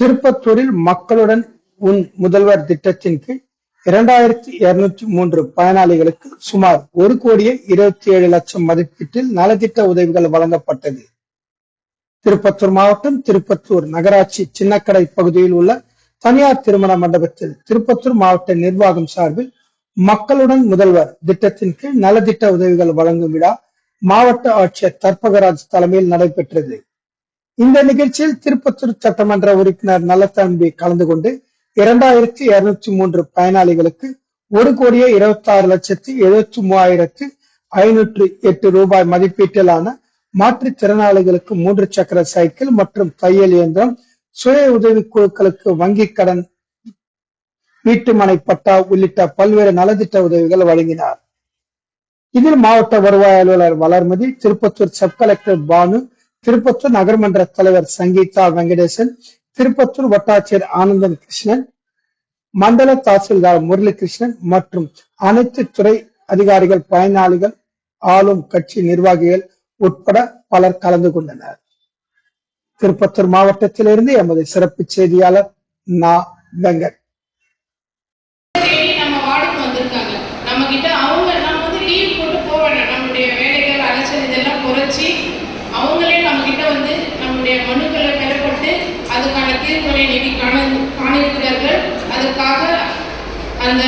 திருப்பத்தூரில் மக்களுடன் உன் முதல்வர் திட்டத்தின் கீழ் இரண்டாயிரத்தி இருநூற்றி மூன்று பயனாளிகளுக்கு சுமார் ஒரு கோடியே இருபத்தி ஏழு லட்சம் மதிப்பீட்டில் நலத்திட்ட உதவிகள் வழங்கப்பட்டது. திருப்பத்தூர் மாவட்டம் திருப்பத்தூர் நகராட்சி சின்னக்கடை பகுதியில் உள்ள தனியார் திருமண மண்டபத்தில் திருப்பத்தூர் மாவட்ட நிர்வாகம் சார்பில் மக்களுடன் முதல்வர் திட்டத்தின் கீழ் நலத்திட்ட உதவிகள் வழங்கும் விழா மாவட்ட ஆட்சியர் தர்பகராஜ் தலைமையில் நடைபெற்றது. இந்த நிகழ்ச்சியில் திருப்பத்தூர் சட்டமன்ற உறுப்பினர் நல்லத்தம்பி கலந்து கொண்டு இரண்டாயிரத்தி இருநூற்றி மூன்று பயனாளிகளுக்கு ஒரு கோடியே இருபத்தி ஆறு லட்சத்தி எழுபத்தி மூவாயிரத்து ஐநூற்று எட்டு ரூபாய் மதிப்பீட்டிலான மாற்றுத்திறனாளிகளுக்கு மூன்று சக்கர சைக்கிள் மற்றும் தையல் இயந்திரம் சுய உதவி குழுக்களுக்கு வங்கி கடன் வீட்டுமனை பட்டா உள்ளிட்ட பல்வேறு நலத்திட்ட உதவிகள் வழங்கினார். இதில் மாவட்ட வருவாய் அலுவலர் வளர்மதி திருப்பத்தூர் சப் கலெக்டர் பானு திருப்பத்தூர் நகர்மன்ற தலைவர் சங்கீதா வெங்கடேசன் திருப்பத்தூர் வட்டாட்சியர் ஆனந்தன் கிருஷ்ணன் மண்டல தாசில்தார் முரளிகிருஷ்ணன் மற்றும் அனைத்து துறை அதிகாரிகள் பயனாளிகள் ஆளும் கட்சி நிர்வாகிகள் உட்பட பலர் கலந்து கொண்டனர். திருப்பத்தூர் மாவட்டத்திலிருந்து எமது சிறப்பு செய்தியாளர் நா. வெங்கட் தேடி நம்ம வார்டுக்கு வந்திருக்காங்க நம்ம கிட்ட அவங்க நம்ம வந்து லீவ் போட்டு போக வேண்டாம். நம்மளுடைய வேலைகள் அலைச்சல் இதெல்லாம் குறைச்சி அவங்களே நம்ம கிட்ட வந்து நம்முடைய மனுக்களை பெறப்பட்டு அதுக்கான தீர்வுகளை இன்னைக்கு காண காணிருக்கிறார்கள் அதுக்காக அந்த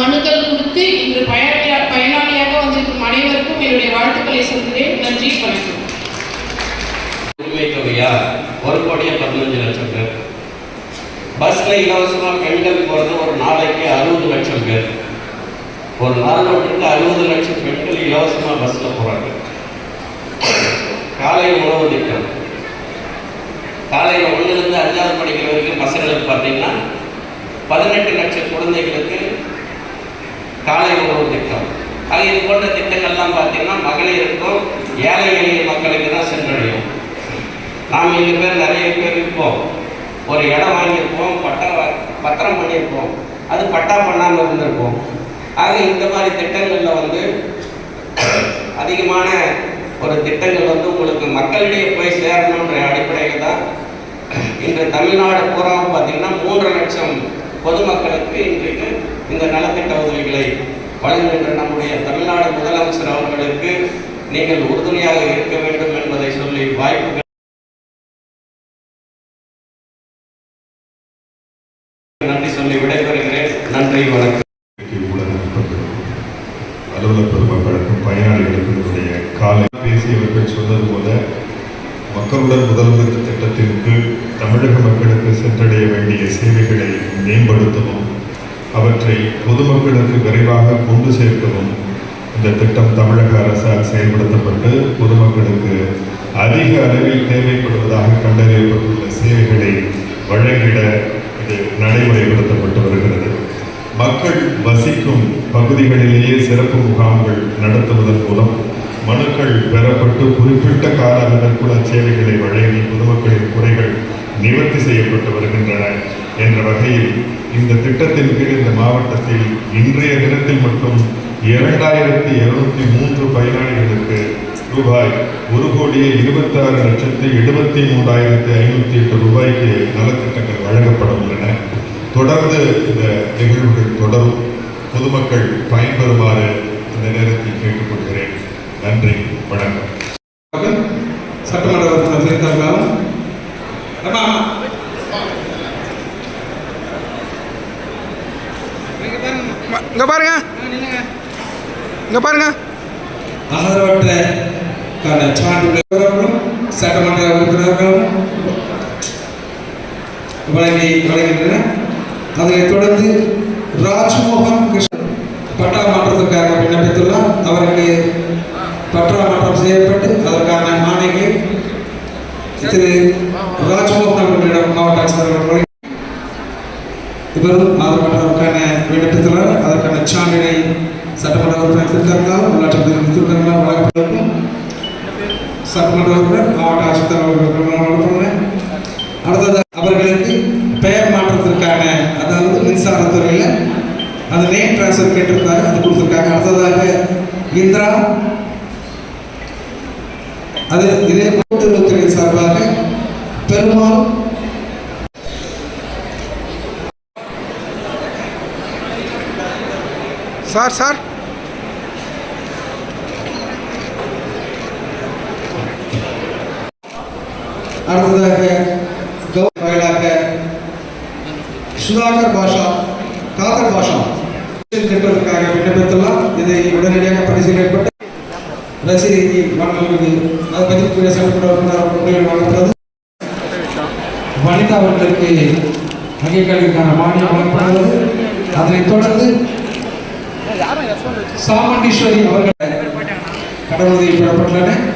மனுக்கள் கொடுத்து இன்று பயனாளியாக பயனாளியாக வந்திருக்கும் அனைவருக்கும் என்னுடைய வாழ்த்துக்களை சொல்கிறேன். நன்றி வணக்கம். உரிமை தொகையா ஒரு கோடியே பதினஞ்சு லட்சம் பேர். பஸ்ல இலவசமா பெண்கள் போறது ஒரு நாளைக்கு அறுபது லட்சம் பேர். ஒரு நாள் மட்டும் அறுபது லட்சம் பெண்கள் இலவசமாக பஸ்ஸில் போகிறாங்க காலை உணவு திட்டம். காலையில் ஒன்றிலிருந்து அஞ்சாவது படிக்கிற வரைக்கும் பசங்களுக்கு பார்த்தீங்கன்னா பதினெட்டு லட்சம் குழந்தைகளுக்கு காலை உணவு திட்டம். அது இது போன்ற திட்டங்கள்லாம் பார்த்தீங்கன்னா மகளிருக்கும் ஏழை எளிய மக்களுக்கு தான் சென்றடையும். நாம் இங்கே பேர் நிறைய பேர் இருப்போம் ஒரு இடம் வாங்கியிருப்போம் பட்டா பத்திரம் பண்ணியிருப்போம். அது பட்டா பண்ணாமல் இருந்திருப்போம். ஆக இந்த மாதிரி திட்டங்களில் வந்து அதிகமான ஒரு திட்டங்கள் வந்து உங்களுக்கு மக்களிடையே போய் சேரணுன்ற அடிப்படையில் தான் இன்று தமிழ்நாடு பூரா பார்த்தீங்கன்னா மூன்று லட்சம் பொதுமக்களுக்கு இன்றைக்கு இந்த நலத்திட்ட உதவிகளை வழங்குகின்ற நம்முடைய தமிழ்நாடு முதலமைச்சர் அவர்களுக்கு நீங்கள் உறுதுணையாக இருக்க வேண்டும் என்பதை சொல்லி வாய்ப்பு நன்றி சொல்லி விடைபெறுகிறேன் நன்றி வணக்கம் உலக நண்பர்களுக்கும் அலுவலர் பெருமக்களுக்கும் பயனாளிகளுக்கும் என்னுடைய காலை பேசியவர்கள் சொன்னது போல மக்களுடன் முதல்வர் திட்டத்தின் கீழ் தமிழக மக்களுக்கு சென்றடைய வேண்டிய சேவைகளை மேம்படுத்தவும் அவற்றை பொதுமக்களுக்கு விரைவாக கொண்டு சேர்க்கவும் இந்த திட்டம் தமிழக அரசால் செயல்படுத்தப்பட்டு பொதுமக்களுக்கு அதிக அளவில் தேவைப்படுவதாக பகுதிகளிலேயே சிறப்பு முகாம்கள் நடத்துவதன் மூலம் மனுக்கள் பெறப்பட்டு குறிப்பிட்ட கால அளவிற்குள் அச்சேவைகளை வழங்கி பொதுமக்களின் குறைகள் நிவர்த்தி செய்யப்பட்டு வருகின்றன என்ற வகையில் இந்த திட்டத்தின் கீழ் இந்த மாவட்டத்தில் இன்றைய தினத்தில் மட்டும் இரண்டாயிரத்தி இருநூத்தி மூன்று பயனாளிகளுக்கு ரூபாய் ஒரு கோடியே இருபத்தாறு லட்சத்து எழுபத்தி மூன்றாயிரத்தி ஐநூற்றி எட்டு ரூபாய்க்கு நலத்திட்டங்கள் வழங்கப்பட உள்ளன. தொடர்ந்து இந்த நிகழ்வுகள் தொடரும். பொதுமக்கள் பயன்பெறுமாறு இந்த நேரத்தில் கேட்டுக்கொள்கிறேன் நன்றி வணக்கம் சட்டமன்ற உறுப்பினர் இங்க பாருங்க இங்க பாருங்க ஆதரவற்ற சான்றுகளும் சட்டமன்ற உறுப்பினர்களும் வழங்கி வழங்குகின்றன அதனைத் தொடர்ந்து ராஜ்மோகன் கிருஷ்ணன் பட்டா மாற்றத்திற்காக விண்ணப்பித்துள்ளார் அவருக்கு பட்டா மாற்றம் செய்யப்பட்டு அதற்கான ஆணைகளை திரு ராஜ்மோகன் அவர்களிடம் மாவட்ட ஆட்சியர் அவர்கள் இவரும் ஆதரவற்றவருக்கான விண்ணப்பித்துள்ளார் அதற்கான சான்றினை சட்டமன்ற உறுப்பினர் திருத்தரங்களால் உள்ளாட்சி பிரதிநிதி வழங்கப்பட்டிருக்கும். சட்டமன்ற உறுப்பினர் மாவட்ட ஆட்சித்தலைவர் அவர்கள் அடுத்தது அவர்களுக்கு பெயர் மாற்றத்திற்கான அதாவது மின்சாரத்துறையில் அந்த நேம் டிரான்ஸ்ஃபர் கேட்டிருந்தாங்க அது கொடுத்துருக்காங்க. அடுத்ததாக இந்திரா. அது இதே சார் சார். அடுத்ததாக கௌரவ சுதாகர் பாஷா காதர் பாஷா. திட்டத்திற்காக விண்ணப்பித்துள்ளார். இதை உடனடியாக பரிசீலிக்கப்பட்டு ரசீதி வழங்குவது அதை பதிவுக்குரிய சட்டமன்ற உறுப்பினர் முன்னிலை வழங்குகிறது. வனிதா அவர்களுக்கு நகைகளுக்கான மானியம் வழங்கப்படுகிறது அதனைத் தொடர்ந்து சாமண்டீஸ்வரி அவர்கள் கடவுள் பெறப்பட்டுள்ளன